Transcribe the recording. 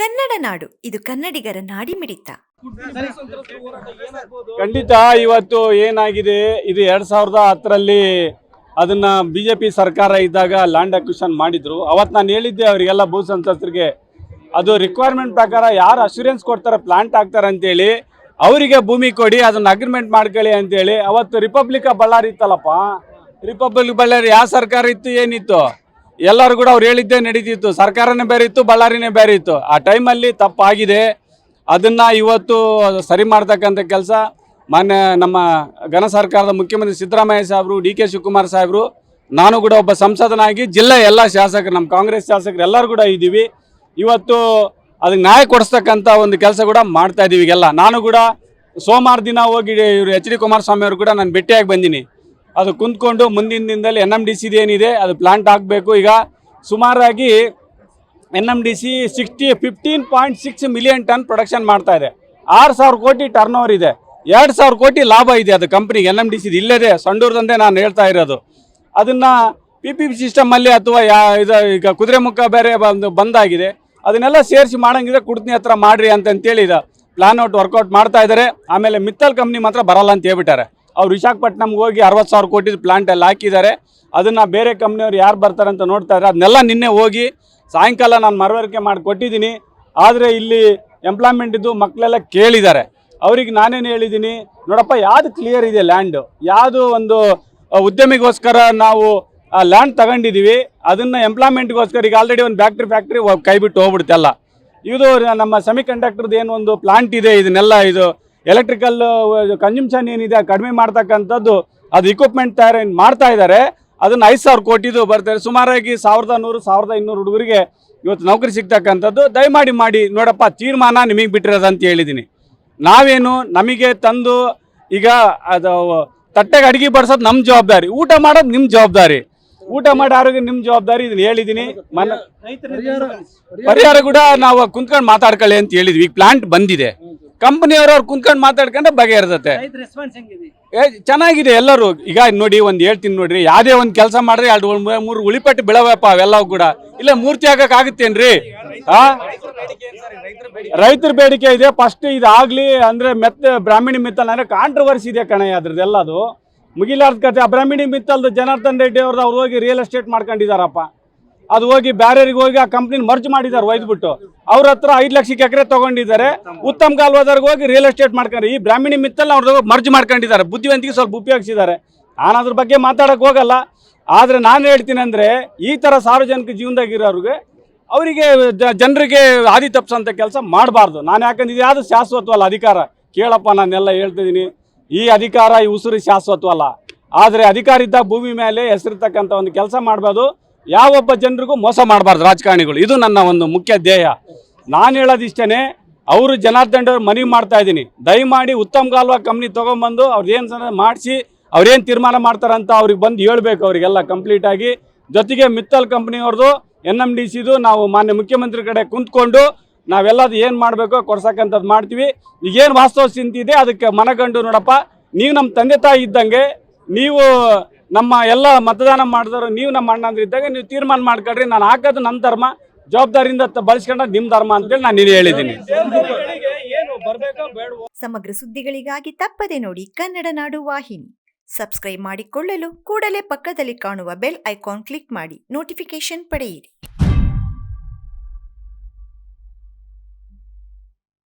ಕನ್ನಡ ನಾಡು, ಇದು ಕನ್ನಡಿಗರ ನಾಡಿಮಿಡಿತ. ಖಂಡಿತ ಇವತ್ತು ಏನಾಗಿದೆ, ಇದು ಎರಡ್ ಸಾವಿರದ ಹತ್ತರಲ್ಲಿ ಅದನ್ನ ಬಿಜೆಪಿ ಸರ್ಕಾರ ಇದ್ದಾಗ ಲ್ಯಾಂಡ್ ಅಕ್ವಿಷನ್ ಮಾಡಿದ್ರು. ಅವತ್ತು ನಾನು ಹೇಳಿದ್ದೆ ಅವರಿಗೆಲ್ಲ ಭೂ ಸಂತ್ರಸ್ತರಿಗೆ ಅದು ರಿಕ್ವೈರ್ಮೆಂಟ್ ಪ್ರಕಾರ ಯಾರು ಅಶ್ಯೂರೆನ್ಸ್ ಕೊಡ್ತಾರೆ ಪ್ಲಾಂಟ್ ಹಾಕ್ತಾರೆ ಅಂತೇಳಿ, ಅವರಿಗೆ ಭೂಮಿ ಕೊಡಿ, ಅದನ್ನ ಅಗ್ರಿಮೆಂಟ್ ಮಾಡ್ಕೊಳ್ಳಿ ಅಂತೇಳಿ, ಅವತ್ತು ರಿಪಬ್ಲಿಕ್ ಬಳ್ಳಾರಿ ಇತ್ತಲ್ಲಪ್ಪ. ರಿಪಬ್ಲಿಕ್ ಬಳ್ಳಾರಿ ಯಾವ ಸರ್ಕಾರ ಇತ್ತು, ಏನಿತ್ತು? ಎಲ್ಲರೂ ಕೂಡ ಅವ್ರು ಹೇಳಿದ್ದೇ ನಡೀತಿತ್ತು. ಸರ್ಕಾರನೇ ಬೇರೆ ಇತ್ತು ಬಳ್ಳಾರಿನೇ ಬೇರೆ ಇತ್ತು ಆ ಟೈಮಲ್ಲಿ ತಪ್ಪಾಗಿದೆ. ಅದನ್ನು ಇವತ್ತು ಸರಿ ಮಾಡ್ತಕ್ಕಂಥ ಕೆಲಸ ಮಾನ್ಯ ನಮ್ಮ ಘನ ಸರ್ಕಾರದ ಮುಖ್ಯಮಂತ್ರಿ ಸಿದ್ದರಾಮಯ್ಯ ಸಾಹೇಬರು ಡಿ ಕೆ ಶಿವಕುಮಾರ್ ಸಾಹೇಬರು ನಾನು ಕೂಡ ಒಬ್ಬ ಸಂಸದನಾಗಿ ಜಿಲ್ಲೆ ಎಲ್ಲ ಶಾಸಕರು, ನಮ್ಮ ಕಾಂಗ್ರೆಸ್ ಶಾಸಕರು ಎಲ್ಲರೂ ಕೂಡ ಇದ್ದೀವಿ. ಇವತ್ತು ಅದಕ್ಕೆ ನ್ಯಾಯ ಕೊಡಿಸ್ತಕ್ಕಂಥ ಒಂದು ಕೆಲಸ ಕೂಡ ಮಾಡ್ತಾ ಇದ್ದೀವಿ ಈಗೆಲ್ಲ. ನಾನು ಕೂಡ ಸೋಮವಾರ ದಿನ ಹೋಗಿ ಇವರು ಎಚ್ ಡಿ ಕುಮಾರಸ್ವಾಮಿ ಅವರು ಕೂಡ ನಾನು ಭೇಟಿಯಾಗಿ ಬಂದೀನಿ. ಅದು ಕುಂತ್ಕೊಂಡು ಮುಂದಿನ ದಿನದಲ್ಲಿ ಎನ್ ಎಂ ಡಿ ಸಿದು ಏನಿದೆ, ಅದು ಪ್ಲಾಂಟ್ ಆಗಬೇಕು ಈಗ ಸುಮಾರಾಗಿ N M D C sixty fifteen point six million ton production ಮಾಡ್ತಾ ಇದೆ. ಆರು ಸಾವಿರ ಕೋಟಿ ಟರ್ನ್ ಓವರ್ ಇದೆ. ಎರಡು ಸಾವಿರ ಕೋಟಿ ಲಾಭ ಇದೆ ಅದು ಕಂಪ್ನಿಗೆ ಎನ್ ಎಂ ಡಿ ಸಿದು ಇಲ್ಲದೆ ಸಂಡೂರದಂತೆ ನಾನು ಹೇಳ್ತಾ ಇರೋದು. ಅದನ್ನು ಪಿ ಪಿ ಪಿ ಸಿಸ್ಟಮಲ್ಲಿ ಅಥವಾ ಯಾ, ಇದು ಈಗ ಕುದುರೆಮುಖ ಬೇರೆ ಬಂದು ಬಂದಾಗಿದೆ. ಅದನ್ನೆಲ್ಲ ಸೇರಿಸಿ ಮಾಡಂಗಿದ್ರೆ ಕುಡ್ತಿನಿ ಹತ್ರ ಮಾಡಿರಿ ಅಂತಂತೇಳಿ ಇದು ಪ್ಲಾನ್ ಔಟ್ ವರ್ಕೌಟ್ ಮಾಡ್ತಾ ಇದ್ದಾರೆ ಆಮೇಲೆ ಮಿತ್ತಲ್ ಕಂಪ್ನಿ ಮಾತ್ರ ಬರಲ್ಲ ಅಂತ ಹೇಳ್ಬಿಟ್ಟಾರೆ. ಅವ್ರು ವಿಶಾಖಪಟ್ಟಣಂಗೆ ಹೋಗಿ ಅರವತ್ತು ಸಾವಿರ ಕೋಟಿ ಪ್ಲಾಂಟ್ ಎಲ್ಲ ಹಾಕಿದ್ದಾರೆ. ಅದನ್ನು ಬೇರೆ ಕಂಪ್ನಿಯವ್ರು ಯಾರು ಬರ್ತಾರೆ ಅಂತ ನೋಡ್ತಾ ಇದ್ದಾರೆ ಅದನ್ನೆಲ್ಲ ನಿನ್ನೆ ಹೋಗಿ ಸಾಯಂಕಾಲ ನಾನು ಮರವರಿಕೆ ಮಾಡಿ ಕೊಟ್ಟಿದ್ದೀನಿ. ಆದರೆ ಇಲ್ಲಿ ಎಂಪ್ಲಾಯ್ಮೆಂಟ್ ಇದ್ದು ಮಕ್ಕಳೆಲ್ಲ ಕೇಳಿದ್ದಾರೆ. ಅವ್ರಿಗೆ ನಾನೇನು ಹೇಳಿದ್ದೀನಿ, ನೋಡಪ್ಪ ಯಾವುದು ಕ್ಲಿಯರ್ ಇದೆ ಲ್ಯಾಂಡು ಯಾವುದು ಒಂದು ಉದ್ಯಮಿಗೋಸ್ಕರ ನಾವು, ಆ ಲ್ಯಾಂಡ್ ತಗೊಂಡಿದ್ದೀವಿ ಅದನ್ನು ಎಂಪ್ಲಾಯ್ಮೆಂಟ್ಗೋಸ್ಕರ ಈಗ ಆಲ್ರೆಡಿ ಒಂದು ಫ್ಯಾಕ್ಟ್ರಿ ಫ್ಯಾಕ್ಟ್ರಿ ಕೈ ಬಿಟ್ಟು ಹೋಗ್ಬಿಡ್ತಲ್ಲ ಇದು ನಮ್ಮ ಸೆಮಿ ಕಂಡಕ್ಟರ್ದು ಏನು ಒಂದು ಪ್ಲಾಂಟ್ ಇದೆ, ಇದನ್ನೆಲ್ಲ ಇದು ಎಲೆಕ್ಟ್ರಿಕಲ್ ಕನ್ಸಂಪ್ಷನ್ ಏನಿದೆ ಕಡಿಮೆ ಮಾಡ್ತಕ್ಕಂಥದ್ದು ಅದು ಇಕ್ವಿಪ್ಮೆಂಟ್ ತಯಾರಿ ಮಾಡ್ತಾ ಇದ್ದಾರೆ ಅದನ್ನು ಐದು ಸಾವಿರ ಕೋಟಿದು ಬರ್ತಾರೆ ಸುಮಾರಾಗಿ ಸಾವಿರದ ನೂರು ಸಾವಿರದ ಇನ್ನೂರು ಹುಡುಗರಿಗೆ ಇವತ್ತು ನೌಕರಿ ಸಿಗ್ತಕ್ಕಂಥದ್ದು. ದಯಮಾಡಿ ಮಾಡಿ ನೋಡಪ್ಪ ತೀರ್ಮಾನ ನಿಮಗೆ ಬಿಟ್ಟಿರೋದು ಅಂತ ಹೇಳಿದ್ದೀನಿ ನಾವೇನು ನಮಗೆ ತಂದು ಈಗ ಅದು ತಟ್ಟೆಗೆ ಅಡುಗೆ ಬಡಿಸೋದು ನಮ್ಮ ಜವಾಬ್ದಾರಿ. ಊಟ ಮಾಡೋದು ನಿಮ್ಮ ಜವಾಬ್ದಾರಿ. ಊಟ ಮಾಡಿ ಆರೋಗ್ಯ ನಿಮ್ಮ ಜವಾಬ್ದಾರಿ ಇದನ್ನ ಹೇಳಿದ್ದೀನಿ ಮನ ಪರಿಹಾರ ಕೂಡ ನಾವು ಕುಂತ್ಕೊಂಡು ಮಾತಾಡ್ಕೊಳ್ಳಿ ಅಂತ ಹೇಳಿದ್ವಿ. ಈಗ ಪ್ಲಾಂಟ್ ಬಂದಿದೆ. ಕಂಪನಿಯವರು ಅವ್ರು ಕುಂತ್ಕೊಂಡು ಮಾತಾಡ್ಕೊಂಡ್ರೆ ಏ ಚೆನ್ನಾಗಿದೆ ಎಲ್ಲರೂ. ಈಗ ನೋಡಿ ಒಂದು ಹೇಳ್ತೀನಿ ನೋಡ್ರಿ ಯಾವ್ದೇ ಒಂದು ಕೆಲಸ ಮಾಡ್ರಿ ಎರಡು ಮೂರು ಉಳಿಪಟ್ಟು ಬೆಳವಪ್ಪ ಅವೆಲ್ಲವೂ ಕೂಡ. ಇಲ್ಲ ಮೂರ್ತಿ ಆಗಕ್ ಆಗುತ್ತೇನ್ರಿ? ಆ? ರೈತರ ಬೇಡಿಕೆ ಇದೆ. ಫಸ್ಟ್ ಇದಾಗ್ಲಿ ಅಂದ್ರೆ ಮೆತ್ತ ಬ್ರಾಹ್ಮಣಿ ಮಿತ್ತಲ್ ಅಂದ್ರೆ ಕಾಂಟ್ರವರ್ಸಿ ಇದೆ ಕಣ ಅದ್ರದ್ದೆಲ್ಲ ಅದು ಮುಗಿಲಾರ್ದ ಕತೆ ಆ ಬ್ರಾಹ್ಮಣಿ ಮಿತ್ತಲ್ದು ಜನಾರ್ದನ್ ರೆಡ್ಡಿ ಅವ್ರದ್ದು ಅವ್ರು ಹೋಗಿ ರಿಯಲ್ ಎಸ್ಟೇಟ್ ಮಾಡ್ಕೊಂಡಿದಾರಪ್ಪ. ಅದು ಹೋಗಿ ಬ್ಯಾರಿಯರಿಗೆ ಹೋಗಿ ಆ ಕಂಪ್ನಿ ಮರ್ಜ್ ಮಾಡಿದ್ದಾರೆ, ಒಯ್ದ್ಬಿಟ್ಟು. ಅವ್ರ ಹತ್ರ ಐದು ಲಕ್ಷಕ್ಕೆ ಎಕರೆ ತಗೊಂಡಿದ್ದಾರೆ. ಉತ್ತಮ ಕಾಲ್ವಾದವ್ರಿಗೆ ಹೋಗಿ ರಿಯಲ್ ಎಸ್ಟೇಟ್ ಮಾಡ್ಕೊಂಡ್ರೆ, ಈ ಬ್ರಾಹ್ಮಣಿ ಮಿತ್ತಲ್ ಅವ್ರದ್ದು ಮರ್ಜ್ ಮಾಡ್ಕೊಂಡಿದ್ದಾರೆ. ಬುದ್ಧಿವಂತಿಗೆ ಸ್ವಲ್ಪ ಉಪಯೋಗಿಸಿದ್ದಾರೆ. ನಾನು ಅದ್ರ ಬಗ್ಗೆ ಮಾತಾಡಕ್ ಹೋಗಲ್ಲ. ಆದ್ರೆ ನಾನು ಹೇಳ್ತೀನಿ ಅಂದ್ರೆ, ಈ ತರ ಸಾರ್ವಜನಿಕ ಜೀವನದಾಗಿರೋರಿಗೆ, ಅವರಿಗೆ ಜನರಿಗೆ ಹಾದಿ ತಪ್ಪಿಸೋಂಥ ಕೆಲಸ ಮಾಡಬಾರ್ದು. ನಾನು ಯಾಕಂದ್ರೆ ಇದು ಯಾವುದು ಶಾಶ್ವತವಲ್ಲ ಅಧಿಕಾರ? ಕೇಳಪ್ಪ, ನಾನೆಲ್ಲ ಹೇಳ್ತಿದ್ದೀನಿ ಈ ಅಧಿಕಾರ, ಈ ಉಸಿರು ಶಾಶ್ವತವಲ್ಲ. ಆದರೆ ಅಧಿಕಾರ ಇದ್ದಾಗ ಭೂಮಿ ಮೇಲೆ ಹೆಸರಿರ್ತಕ್ಕಂಥ ಒಂದು ಕೆಲಸ ಮಾಡ್ಬೋದು. ಯಾವೊಬ್ಬ ಜನರಿಗೂ ಮೋಸ ಮಾಡಬಾರ್ದು ರಾಜಕಾರಣಿಗಳು. ಇದು ನನ್ನ ಒಂದು ಮುಖ್ಯ ಧ್ಯೇಯ. ನಾನು ಹೇಳೋದಿಷ್ಟೇ ಅವರು ಜನಾರ್ದನ್ ಅವ್ರು ಮನವಿ ಮಾಡ್ತಾ ಇದ್ದೀನಿ. ದಯಮಾಡಿ ಉತ್ತಮ ಗಾಲ್ವಾ ಕಂಪ್ನಿ ತೊಗೊಂಬಂದು ಅವ್ರದ್ದೇನು ಮಾಡಿಸಿ ಅವ್ರೇನು ತೀರ್ಮಾನ ಮಾಡ್ತಾರಂತ ಅವ್ರಿಗೆ ಬಂದು ಹೇಳ್ಬೇಕು ಅವರಿಗೆಲ್ಲ ಕಂಪ್ಲೀಟಾಗಿ ಜೊತೆಗೆ ಮಿತ್ತಲ್ ಕಂಪ್ನಿಯವ್ರದ್ದು ಎನ್ ಎಂ ಡಿ ಸಿದು ನಾವು ಮಾನ್ಯ ಮುಖ್ಯಮಂತ್ರಿ ಕಡೆ ಕುಂತ್ಕೊಂಡು ನಾವೆಲ್ಲದು ಏನು ಮಾಡಬೇಕೋ ಕೊಡ್ಸಕ್ಕಂಥದ್ದು ಮಾಡ್ತೀವಿ. ಈಗೇನು ವಾಸ್ತವ ಇದೆ, ಅದಕ್ಕೆ ಮನಗಂಡು ನೋಡಪ್ಪ, ನೀವು ನಮ್ಮ ತಂದೆ ತಾಯಿ ಇದ್ದಂಗೆ, ನೀವು ನಮ್ಮ ಎಲ್ಲ ಮತದಾನ ಮಾಡಿದವರು ನೀವು ನಮ್ಮ ಅಣ್ಣಂದ್ರೆ ಇದ್ದಾಗ ನೀವು ತೀರ್ಮಾನ ಮಾಡ್ಕೊಳ್ರಿ, ನಾನು ಹಾಕೋದು ನನ್ನ ಧರ್ಮ, ಜವಾಬ್ದಾರಿಯಿಂದ ಬಳಸ್ಕೊಂಡ ನಿಮ್ಮ ಧರ್ಮ ಅಂತೇಳಿ ನಾನು ನೀನು ಹೇಳಿದ್ದೀನಿ. ಸಮಗ್ರ ಸುದ್ದಿಗಳಿಗಾಗಿ ತಪ್ಪದೆ ನೋಡಿ ಕನ್ನಡ ನಾಡು ವಾಹಿನಿ. ಸಬ್ಸ್ಕ್ರೈಬ್ ಮಾಡಿಕೊಳ್ಳಲು ಕೂಡಲೇ ಪಕ್ಕದಲ್ಲಿ ಕಾಣುವ ಬೆಲ್ ಐಕಾನ್ ಕ್ಲಿಕ್ ಮಾಡಿ ನೋಟಿಫಿಕೇಶನ್ ಪಡೆಯಿರಿ.